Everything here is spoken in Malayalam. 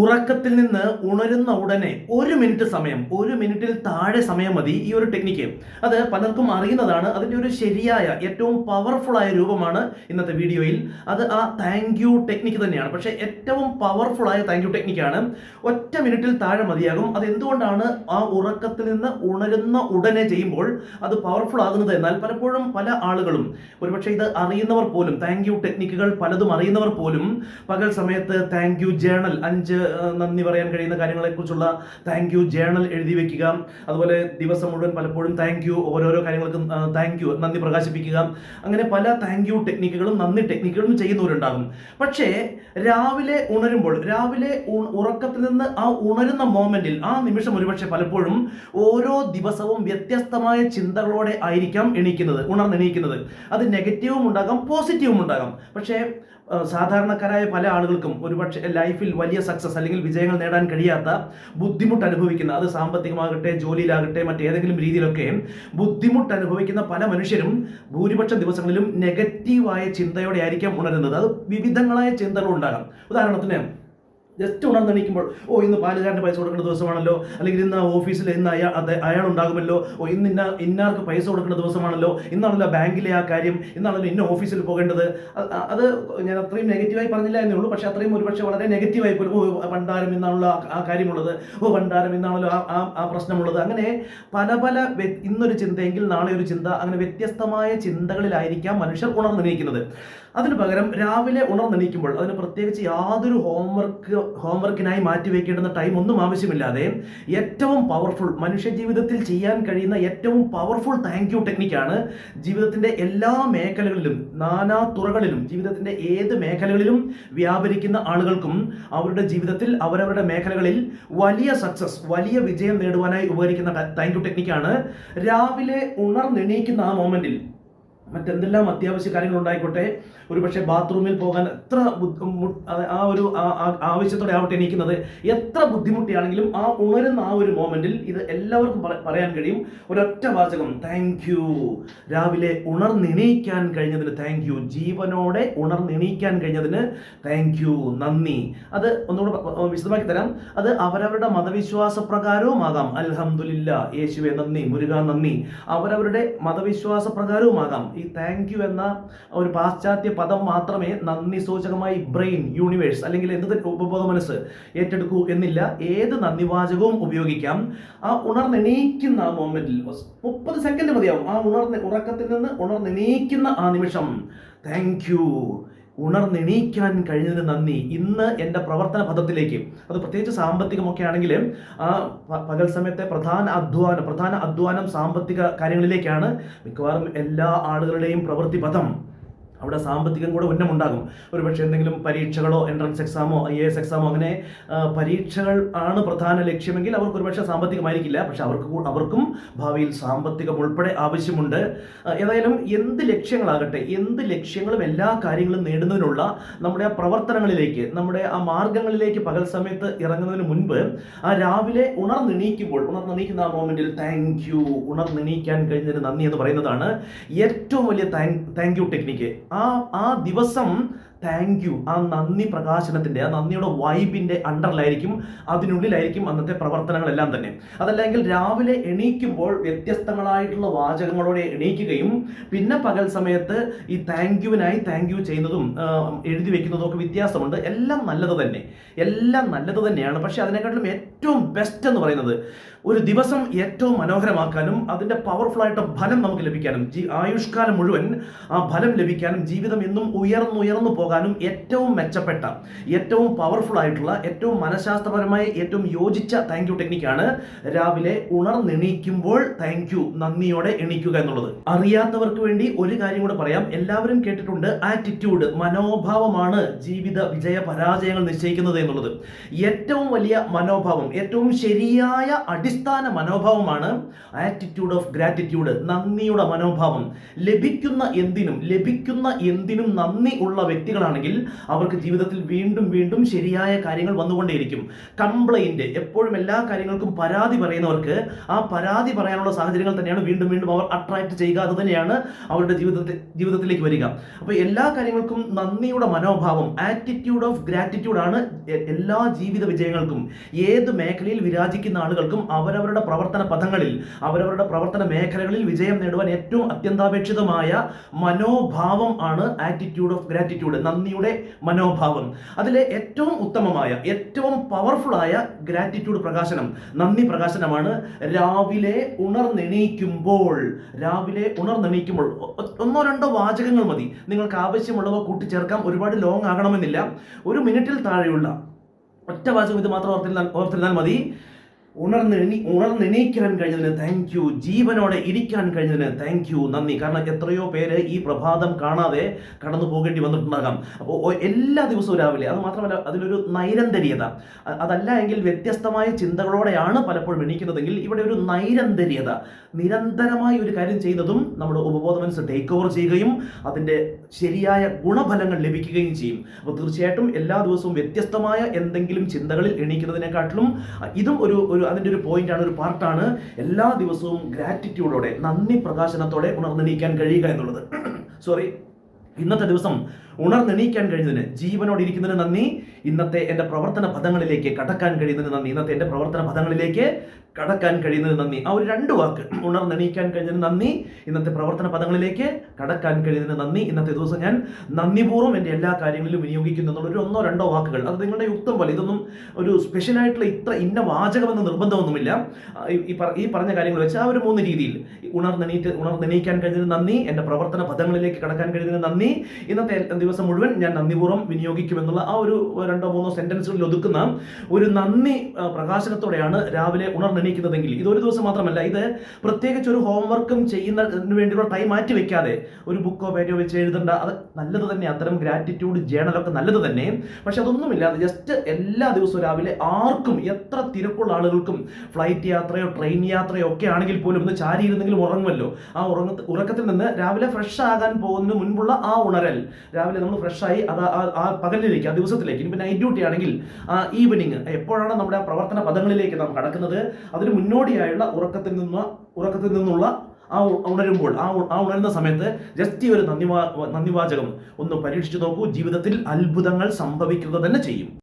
ഉറക്കത്തിൽ നിന്ന് ഉണരുന്ന ഉടനെ ഒരു മിനിറ്റ് സമയം ഒരു മിനിറ്റിൽ താഴെ സമയം മതി ഈ ഒരു ടെക്നിക്ക് അത് പലർക്കും അറിയുന്നതാണ്. അതിന്റെ ഒരു ശരിയായ ഏറ്റവും പവർഫുൾ ആയ രൂപമാണ് ഇന്നത്തെ വീഡിയോയിൽ. അത് ആ താങ്ക് യു ടെക്നിക്ക് തന്നെയാണ്. പക്ഷേ ഏറ്റവും പവർഫുൾ ആയ താങ്ക് യു ടെക്നിക്കാണ് ഒറ്റ മിനിറ്റിൽ താഴെ മതിയാകും. അത് എന്തുകൊണ്ടാണ് ആ ഉറക്കത്തിൽ നിന്ന് ഉണരുന്ന ഉടനെ ചെയ്യുമ്പോൾ അത് പവർഫുൾ ആകുന്നത്? എന്നാൽ പലപ്പോഴും പല ആളുകളും ഒരുപക്ഷെ ഇത് അറിയുന്നവർ പോലും താങ്ക് യു ടെക്നിക്കുകൾ പലതും അറിയുന്നവർ പോലും പകൽ സമയത്ത് താങ്ക് യു ജേണൽ അഞ്ച് നന്ദി പറയാൻ കഴിയുന്ന കാര്യങ്ങളെക്കുറിച്ചുള്ള താങ്ക് യു ജേണൽ എഴുതി വെക്കുക. അതുപോലെ ദിവസം മുഴുവൻ പലപ്പോഴും താങ്ക് യു ഓരോരോ കാര്യങ്ങൾക്കും താങ്ക് യു നന്ദി പ്രകാശിപ്പിക്കുക. അങ്ങനെ പല താങ്ക് യു ടെക്നിക്കുകളും നന്ദി ടെക്നിക്കുകളും ചെയ്യുന്നവരുണ്ടാകും. പക്ഷേ രാവിലെ ഉണരുമ്പോൾ രാവിലെ ഉറക്കത്തിൽ നിന്ന് ആ ഉണരുന്ന മോമെന്റിൽ ആ നിമിഷം ഒരുപക്ഷെ പലപ്പോഴും ഓരോ ദിവസവും വ്യത്യസ്തമായ ചിന്തകളോടെ ആയിരിക്കാം എണീക്കുന്നത് ഉണർന്നെണീക്കുന്നത്. അത് നെഗറ്റീവും ഉണ്ടാകാം പോസിറ്റീവും ഉണ്ടാകാം. പക്ഷേ സാധാരണക്കാരായ പല ആളുകൾക്കും ഒരുപക്ഷെ ലൈഫിൽ വലിയ സക്സസ് അല്ലെങ്കിൽ വിജയങ്ങൾ നേടാൻ കഴിയാത്ത ബുദ്ധിമുട്ട് അനുഭവിക്കുന്ന അത് സാമ്പത്തികമാകട്ടെ ജോലിയിലാകട്ടെ മറ്റേതെങ്കിലും രീതിയിലൊക്കെ ബുദ്ധിമുട്ട് അനുഭവിക്കുന്ന പല മനുഷ്യരും ഭൂരിപക്ഷം ദിവസങ്ങളിലും നെഗറ്റീവായ ചിന്തയോടെ ആയിരിക്കാം ഉണരുന്നത്. അത് വിവിധങ്ങളായ ചിന്തകൾ ഉണ്ടാകാം ഉദാഹരണത്തിന് ജസ്റ്റ് ഉണർന്നെണീക്കുമ്പോൾ ഓ ഇന്ന് പാലുകാരന്റെ പൈസ കൊടുക്കേണ്ട ദിവസമാണല്ലോ. അല്ലെങ്കിൽ ഇന്ന് ഓഫീസിൽ ഇന്ന് അയാൾ അയാൾ ഉണ്ടാകുമല്ലോ ഓ ഇന്ന് ഇന്ന ഇന്നാർക്ക് പൈസ കൊടുക്കേണ്ട ദിവസമാണല്ലോ. ഇന്നാണല്ലോ ബാങ്കിലെ ആ കാര്യം. ഇന്നാണല്ലോ ഇന്ന ഓഫീസിൽ പോകേണ്ടത്. അത് ഞാൻ അത്രയും നെഗറ്റീവായി പറഞ്ഞില്ല എന്നേ ഉള്ളൂ. പക്ഷേ അത്രയും ഒരുപക്ഷെ വളരെ നെഗറ്റീവായി പോലും ഓ ഭണ്ഡാരം ഇന്നാണല്ലോ ആ- കാര്യമുള്ളത്. ഓ ഭണ്ഡാരം ഇന്നാണല്ലോ ആ ആ- പ്രശ്നമുള്ളത്. അങ്ങനെ പല പല ഇന്നൊരു ചിന്തയെങ്കിൽ നാളെ ഒരു ചിന്ത അങ്ങനെ വ്യത്യസ്തമായ ചിന്തകളിലായിരിക്കാം മനുഷ്യർ ഉണർന്നെണീക്കുന്നത്. അതിന് പകരം രാവിലെ ഉണർന്നെണീക്കുമ്പോൾ അതിന് പ്രത്യേകിച്ച് യാതൊരു ഹോംവർക്ക് ഹോംവർക്കിനായി മാറ്റി വെക്കേണ്ടുന്ന ടൈം ഒന്നും ആവശ്യമില്ലാതെ ഏറ്റവും പവർഫുൾ മനുഷ്യ ജീവിതത്തിൽ ചെയ്യാൻ കഴിയുന്ന ഏറ്റവും പവർഫുൾ താങ്ക് യു ടെക്നിക്കാണ് ജീവിതത്തിന്റെ എല്ലാ മേഖലകളിലും നാനാ തുറകളിലും ജീവിതത്തിന്റെ ഏത് മേഖലകളിലും വ്യാപരിക്കുന്ന ആളുകൾക്കും അവരുടെ ജീവിതത്തിൽ അവരവരുടെ മേഖലകളിൽ വലിയ സക്സസ് വലിയ വിജയം നേടുവാനായി ഉപകരിക്കുന്ന താങ്ക് യു ടെക്നിക്കാണ് രാവിലെ ഉണർന്നെണീക്കുന്ന ആ മൊമെന്റിൽ മറ്റെന്തെല്ലാം അത്യാവശ്യ കാര്യങ്ങൾ ഉണ്ടായിക്കോട്ടെ ഒരുപക്ഷെ ബാത്റൂമിൽ പോകാൻ എത്ര ആ- ഒരു ആവശ്യത്തോടെ ആവട്ടെ എണീക്കുന്നത് എത്ര ബുദ്ധിമുട്ടിയാണെങ്കിലും ആ ഉണരുന്ന ആ ഒരു മോമെന്റിൽ ഇത് എല്ലാവർക്കും പറയാൻ കഴിയും. ഒരൊറ്റ വാചകം താങ്ക് യു രാവിലെ ഉണർന്നെണീക്കാൻ കഴിഞ്ഞതിന് താങ്ക് യു ജീവനോടെ ഉണർന്നെണീക്കാൻ കഴിഞ്ഞതിന് താങ്ക് യു നന്ദി. അത് ഒന്നുകൂടെ വിശദമാക്കി തരാം. അത് അവരവരുടെ മതവിശ്വാസ പ്രകാരവുമാകാം അൽഹംദുലില്ല യേശുവെ നന്ദി. മുരുക നന്ദി. അവരവരുടെ മതവിശ്വാസ പ്രകാരവുമാകാം ഈ താങ്ക് യു എന്ന ഒരു പാശ്ചാത്യ പദം മാത്രമേ നന്ദി സൂചകമായി ബ്രെയിൻ യൂണിവേഴ്സ് അല്ലെങ്കിൽ എന്ത് ഉപബോധ മനസ്സ് ഏറ്റെടുക്കൂ എന്നില്ല. ഏത് നന്ദിവാചകവും ഉപയോഗിക്കാം. ആ ഉണർന്നെണീക്കുന്ന ആ മൊമെന്റിൽ മുപ്പത് സെക്കൻഡ് മതിയാവും. ആ ഉണർന്ന് ഉറക്കത്തിൽ നിന്ന് ഉണർന്നെണീക്കുന്ന ആ നിമിഷം. താങ്ക് യു ഉണർന്നെണീക്കാൻ കഴിഞ്ഞതിന് നന്ദി. ഇന്ന് എന്റെ പ്രവർത്തന പദത്തിലേക്ക്. അത് പ്രത്യേകിച്ച് സാമ്പത്തികമൊക്കെ ആണെങ്കിൽ ആ പകൽ സമയത്തെ പ്രധാന അധ്വാനം പ്രധാന അധ്വാനം സാമ്പത്തിക കാര്യങ്ങളിലേക്കാണ് മിക്കവാറും എല്ലാ ആളുകളുടെയും പ്രവൃത്തി പദം. അവിടെ സാമ്പത്തികം കൂടെ ഉന്നമുണ്ടാകും. ഒരുപക്ഷെ എന്തെങ്കിലും പരീക്ഷകളോ എൻട്രൻസ് എക്സാമോ ഐ എസ് എക്സാമോ അങ്ങനെ പരീക്ഷകൾ ആണ് പ്രധാന ലക്ഷ്യമെങ്കിൽ അവർക്ക് ഒരുപക്ഷെ സാമ്പത്തികമായിരിക്കില്ല. പക്ഷെ അവർക്ക് അവർക്കും ഭാവിയിൽ സാമ്പത്തികം ഉൾപ്പെടെ ആവശ്യമുണ്ട്. ഏതായാലും എന്ത് ലക്ഷ്യങ്ങളാകട്ടെ എന്ത് ലക്ഷ്യങ്ങളും എല്ലാ കാര്യങ്ങളും നേടുന്നതിനുള്ള നമ്മുടെ ആ പ്രവർത്തനങ്ങളിലേക്ക് നമ്മുടെ ആ മാർഗങ്ങളിലേക്ക് പകൽ സമയത്ത് ഇറങ്ങുന്നതിന് മുൻപ് ആ രാവിലെ ഉണർന്നെണീക്കുമ്പോൾ ഉണർന്നെണീക്കുന്ന ആ മോമെന്റിൽ താങ്ക് യു ഉണർന്നെണീക്കാൻ കഴിഞ്ഞതിന് നന്ദി എന്ന് പറയുന്നതാണ് ഏറ്റവും വലിയ താങ്ക് താങ്ക് യു ടെക്നിക്ക് ആ ആ ദിവസം താങ്ക് യു ആ നന്ദി പ്രകാശനത്തിന്റെ ആ നന്ദിയുടെ വൈബിന്റെ അണ്ടറിലായിരിക്കും അതിനുള്ളിലായിരിക്കും അന്നത്തെ പ്രവർത്തനങ്ങളെല്ലാം തന്നെ. അതല്ലെങ്കിൽ രാവിലെ എണീക്കുമ്പോൾ വ്യത്യസ്തങ്ങളായിട്ടുള്ള വാചകങ്ങളോടെ എണീക്കുകയും പിന്നെ പകൽ സമയത്ത് ഈ താങ്ക് യുവിനായി താങ്ക് യു ചെയ്യുന്നതും എഴുതി വെക്കുന്നതും ഒക്കെ വ്യത്യാസമുണ്ട്. എല്ലാം നല്ലത് തന്നെ. എല്ലാം നല്ലത് തന്നെയാണ്. പക്ഷെ അതിനെക്കാട്ടിലും ഏറ്റവും ബെസ്റ്റ് എന്ന് പറയുന്നത് ഒരു ദിവസം ഏറ്റവും മനോഹരമാക്കാനും അതിന്റെ പവർഫുള്ളായിട്ട് ഫലം നമുക്ക് ലഭിക്കാനും ജീ ആയുഷ്കാലം മുഴുവൻ ആ ഫലം ലഭിക്കാനും ജീവിതം എന്നും ഉയർന്നുയർന്നു പോകാനും ഏറ്റവും മെച്ചപ്പെട്ട ഏറ്റവും പവർഫുൾ ആയിട്ടുള്ള ഏറ്റവും മനഃശാസ്ത്രപരമായി ഏറ്റവും യോജിച്ച താങ്ക് യു ടെക്നിക്കാണ് രാവിലെ ഉണർന്നെണീക്കുമ്പോൾ താങ്ക് യു നന്ദിയോടെ എണീക്കുക എന്നുള്ളത്. അറിയാത്തവർക്ക് വേണ്ടി ഒരു കാര്യം കൂടെ പറയാം. എല്ലാവരും കേട്ടിട്ടുണ്ട് ആറ്റിറ്റ്യൂഡ് മനോഭാവമാണ് ജീവിത വിജയ പരാജയങ്ങൾ നിശ്ചയിക്കുന്നത് എന്നുള്ളത്. ഏറ്റവും വലിയ മനോഭാവം ഏറ്റവും ശരിയായ അടിസ്ഥാന മനോഭാവമാണ്. ആറ്റിറ്റ്യൂഡ് ഓഫ് ഗ്രാറ്റിറ്റ്യൂഡ് നന്ദിയുടെ മനോഭാവം. ലഭിക്കുന്ന എന്തിനും ലഭിക്കുന്ന എന്തിനും നന്ദി ഉള്ള വ്യക്തികളാണെങ്കിൽ അവർക്ക് ജീവിതത്തിൽ വീണ്ടും വീണ്ടും ശരിയായ കാര്യങ്ങൾ വന്നുകൊണ്ടേയിരിക്കും. കംപ്ലൈന്റ് എപ്പോഴും എല്ലാ കാര്യങ്ങൾക്കും പരാതി പറയുന്നവർക്ക് ആ പരാതി പറയാനുള്ള സാഹചര്യങ്ങൾ തന്നെയാണ് വീണ്ടും വീണ്ടും അവർ അട്രാക്ട് ചെയ്യുക. അത് തന്നെയാണ് അവരുടെ ജീവിതത്തിൽ ജീവിതത്തിലേക്ക് വരിക. അപ്പോൾ എല്ലാ കാര്യങ്ങൾക്കും നന്ദിയുടെ മനോഭാവം ആറ്റിറ്റ്യൂഡ് ഓഫ് ഗ്രാറ്റിറ്റ്യൂഡ് ആണ് എല്ലാ ജീവിത വിജയങ്ങൾക്കും ഏത് മേഖലയിൽ വിരാജിക്കുന്ന ആളുകൾക്കും അവരവരുടെ പ്രവർത്തന പദങ്ങളിൽ അവരവരുടെ പ്രവർത്തന മേഖലകളിൽ വിജയം നേടുവാൻ ഏറ്റവും അത്യന്താപേക്ഷിതമായ മനോഭാവം ആണ് ആറ്റിറ്റ്യൂഡ് ഓഫ് ഗ്രാറ്റിറ്റ്യൂഡ് നന്ദിയുടെ മനോഭാവം. അതിലെ ഏറ്റവും ഉത്തമമായ ഏറ്റവും പവർഫുൾ ആയ ഗ്രാറ്റിറ്റ്യൂഡ് പ്രകാശനം നന്ദി പ്രകാശനമാണ് രാവിലെ ഉണർന്നെണീക്കുമ്പോൾ. രാവിലെ ഉണർന്നെണീക്കുമ്പോൾ ഒന്നോ രണ്ടോ വാചകങ്ങൾ മതി. നിങ്ങൾക്ക് ആവശ്യമുള്ളവ കൂട്ടിച്ചേർക്കാം. ഒരുപാട് ലോങ് ആകണമെന്നില്ല. ഒരു മിനിറ്റിൽ താഴെയുള്ള ഒറ്റ വാചകം ഇത് മാത്രം ഓർത്തിരുന്നാൽ ഓർത്തിരുന്നാൽ മതി. ഉണർന്നെണി ഉണർന്നെണീക്കാൻ കഴിഞ്ഞതിന് താങ്ക് യു ജീവനോടെ ഇരിക്കാൻ കഴിഞ്ഞതിന് താങ്ക് യു നന്ദി. കാരണം എത്രയോ പേര് ഈ പ്രഭാതം കാണാതെ കടന്നു പോകേണ്ടി വന്നിട്ടുണ്ടാകാം. അപ്പോൾ എല്ലാ ദിവസവും രാവിലെ അത് മാത്രമല്ല അതിലൊരു നൈരന്തര്യത. അതല്ല എങ്കിൽ വ്യത്യസ്തമായ ചിന്തകളോടെയാണ് പലപ്പോഴും എണീക്കുന്നതെങ്കിൽ ഇവിടെ ഒരു നൈരന്തര്യത. നിരന്തരമായി ഒരു കാര്യം ചെയ്യുന്നതും നമ്മുടെ ഉപബോധ മനസ്സ് ടേക്ക് ഓവർ ചെയ്യുകയും അതിന്റെ ശരിയായ ഗുണഫലങ്ങൾ ലഭിക്കുകയും ചെയ്യും. അപ്പോൾ തീർച്ചയായിട്ടും എല്ലാ ദിവസവും വ്യത്യസ്തമായ എന്തെങ്കിലും ചിന്തകളിൽ എണീക്കുന്നതിനെക്കാട്ടിലും ഇതും ഒരു ഒരു അതിന്റെ ഒരു പോയിന്റാണ് ഒരു പാർട്ടാണ് എല്ലാ ദിവസവും ഗ്രാറ്റിറ്റ്യൂഡോടെ നന്ദി പ്രകാശനത്തോടെ ഉണർന്നെണീക്കാൻ കഴിയുക എന്നുള്ളത്. സോറി ഇന്നത്തെ ദിവസം ഉണർന്നെണീക്കാൻ കഴിഞ്ഞതിന് ജീവനോട് ഇരിക്കുന്നതിന് നന്ദി. ഇന്നത്തെ എന്റെ പ്രവർത്തന പദങ്ങളിലേക്ക് കടക്കാൻ കഴിയുന്നതിന് നന്ദി. ഇന്നത്തെ എന്റെ പ്രവർത്തന പദങ്ങളിലേക്ക് കടക്കാൻ കഴിയുന്നതിന് നന്ദി. ആ ഒരു രണ്ട് വാക്ക് ഉണർന്നെണീക്കാൻ കഴിഞ്ഞതിന് നന്ദി. ഇന്നത്തെ പ്രവർത്തന പദങ്ങളിലേക്ക് കടക്കാൻ കഴിയുന്നതിന് നന്ദി. ഇന്നത്തെ ദിവസം ഞാൻ നന്ദിപൂർവം എന്റെ എല്ലാ കാര്യങ്ങളിലും വിനിയോഗിക്കുന്നു എന്നുള്ള ഒരു ഒന്നോ രണ്ടോ വാക്കുകൾ. അത് നിങ്ങളുടെ യുക്തം പോലെ ഇതൊന്നും ഒരു സ്പെഷ്യലായിട്ടുള്ള ഇത്ര ഇന്ന വാചകമെന്ന് നിർബന്ധമൊന്നുമില്ല. ഈ- പറഞ്ഞ കാര്യങ്ങൾ വെച്ച് ആ ഒരു മൂന്ന് രീതിയിൽ. ഉണർന്നെണീറ്റ് ഉണർന്നെണീക്കാൻ കഴിഞ്ഞതിന് നന്ദി. എന്റെ പ്രവർത്തന പദങ്ങളിലേക്ക് കടക്കാൻ കഴിയുന്നതിന് നന്ദി. ഇന്നത്തെ ദിവസം മുഴുവൻ ഞാൻ നന്ദിപൂർവം വിനിയോഗിക്കുമെന്നുള്ള ആ ഒരു രണ്ടോ മൂന്നോ സെന്റൻസുകളിൽ ഒതുക്കുന്ന ഒരു നന്ദി പ്രകാശനത്തോടെയാണ് രാവിലെ ഉണർന്നെണീക്കുന്നതെങ്കിൽ. ഇത് ഒരു ദിവസം മാത്രമല്ല ഇത് പ്രത്യേകിച്ച് ഒരു ഹോംവർക്കും ചെയ്യുന്നതിന് വേണ്ടിയുള്ള ടൈം മാറ്റി വെക്കാതെ ഒരു ബുക്കോ പേജോ വെച്ച് എഴുതേണ്ട. അത് നല്ലത് തന്നെ അത്തരം ഗ്രാറ്റിറ്റ്യൂഡ് ജേണലൊക്കെ നല്ലത് തന്നെ. പക്ഷെ അതൊന്നുമില്ലാതെ ജസ്റ്റ് എല്ലാ ദിവസവും രാവിലെ ആർക്കും എത്ര തിരക്കുള്ള ആളുകൾക്കും ഫ്ലൈറ്റ് യാത്രയോ ട്രെയിൻ യാത്രയോ ഒക്കെ ആണെങ്കിൽ പോലും ഒന്ന് ചാരി ഇരുന്നെങ്കിലും ഉറങ്ങുമല്ലോ. ആ ഉറങ്ങ ഉറക്കത്തിൽ നിന്ന് രാവിലെ ഫ്രഷ് ആകാൻ പോകുന്നതിന് മുൻപുള്ള ആ ഉണരൽ രാവിലെ നമ്മൾ ഫ്രഷായി അത് ആ- പകലിലേക്ക് ആ ദിവസത്തിലേക്ക് ഇനി നൈറ്റ് ഡ്യൂട്ടി ആണെങ്കിൽ ഈവനിങ് എപ്പോഴാണ് നമ്മുടെ പ്രവർത്തന പദങ്ങളിലേക്ക് നാം കടക്കുന്നത്? അതിന് മുന്നോടിയായുള്ള ഉറക്കത്തിൽ നിന്ന് ഉറക്കത്തിൽ നിന്നുള്ള ആ ഉണരുമ്പോൾ ആ ആ ഉണരുന്ന സമയത്ത് ജസ്റ്റ് ഒരു നന്ദിവാ നന്ദിവാചകം ഒന്ന് പരീക്ഷിച്ചു നോക്കൂ. ജീവിതത്തിൽ അത്ഭുതങ്ങൾ സംഭവിക്കുക തന്നെ ചെയ്യും.